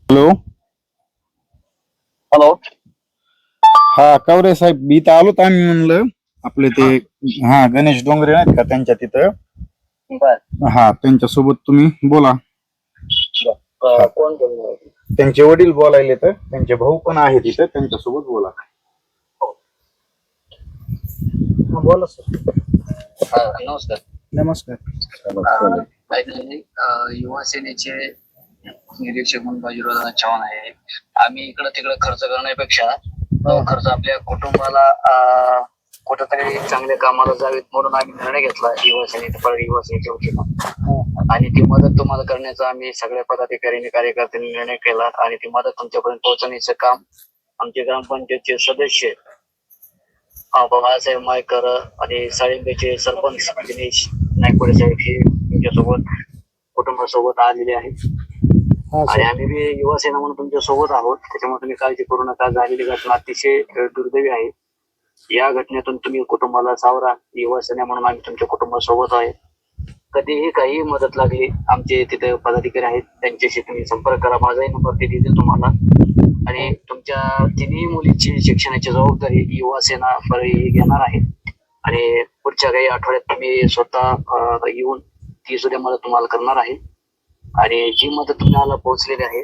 Hello hello हा कवरे साहेब मी तर आलोत आम्ही म्हणलं आपले ते हा गणेश डोंगरे नाहीत का त्यांच्या तिथं? बर. हा त्यांच्यासोबत तुम्ही बोला. कोण बोलणार? त्यांचे वडील बोलायले तर त्यांचे भाऊ पण आहेत तिथं त्यांच्यासोबत बोला बोला सर. नमस्कार. नमस्कार. अं, काय झालंय, अं, युवा सेनेचे निरीक्षक म्हणून बाजीराव चव्हाण आहे. आम्ही इकडं तिकडं खर्च करण्यापेक्षा खर्च आपल्या कुटुंबाला अं, कुठंतरी चांगल्या कामाला जावेत म्हणून आम्ही निर्णय घेतला युवा सेनेचा परत युवा सेनेच्या वतीनं. आणि ती मदत तुम्हाला करण्याचा आम्ही सगळ्या पदाधिकाऱ्यांनी कार्यकर्त्यांनी निर्णय केला आणि ती मदत तुमच्यापर्यंत पोहोचवण्याचं काम आमचे ग्रामपंचायतचे सदस्य बाळासाहेब मायकर आणि साळिंबेचे सरपंच दिनेश नायकवडे साहेब हे तुमच्यासोबत कुटुंबासोबत आलेले आहेत. आणि आम्ही बी युवा सेना म्हणून तुमच्यासोबत आहोत. त्याच्यामुळे तुम्ही काळजी करू नका झालेली घटना अतिशय दुर्दैवी आहे. या घटनेतून तुम्ही कुटुंबाला सावरा. युवा सेना म्हणून आम्ही तुमच्या कुटुंबासोबत आहे. कधीही काही मदत लागली आमचे तिथे पदाधिकारी आहेत. त्यांच्याशी तुम्ही संपर्क करा. माझाही नंबर ते देतील तुम्हाला. आणि तुमच्या तिन्ही मुलीची शिक्षणाची जबाबदारी युवा सेना घेणार आहे. आणि पुढच्या काही आठवड्यात तुम्ही स्वतः येऊन ती सुद्धा मदत तुम्हाला करणार आहे. आणि जी मदत तुम्हाला पोहोचलेली आहे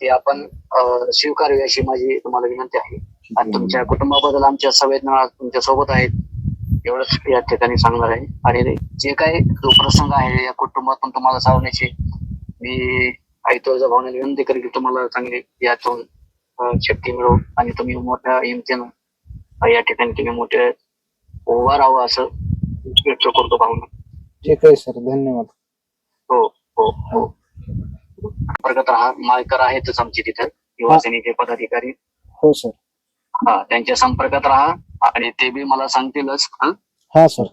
ती आपण अं, स्वीकारावी अशी माझी तुम्हाला विनंती आहे. आणि तुमच्या कुटुंबाबद्दल आमच्या संवेदना तुमच्यासोबत आहेत एवढंच या ठिकाणी सांगणार आहे. आणि जे काही जो प्रसंग आहे या कुटुंबातून तुम्हाला सावण्याची मी आईतोळच्या भावनेला विनंती करेल की तुम्हाला चांगली यातून शक्ती मिळो आणि तुम्ही मोठ्या हिमतीनं या ठिकाणी तुम्ही मोठे उभा राहावं असं व्यक्त करतो भावना. ठीक आहे सर धन्यवाद. हो हो हो. संपर्कात राहा मायकर आहेतच आमचे तिथे युवा सेनेचे पदाधिकारी. हो सर. हा त्यांच्या संपर्कात राहा आणि ते बी मला सांगतीलच हं? सर.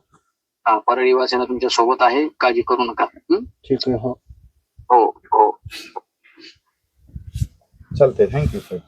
हा, परळ युवा सेना तुमच्यासोबत आहे काळजी करू नका? ठीक आहे हो. हो हो. चालतंय. Thank you sir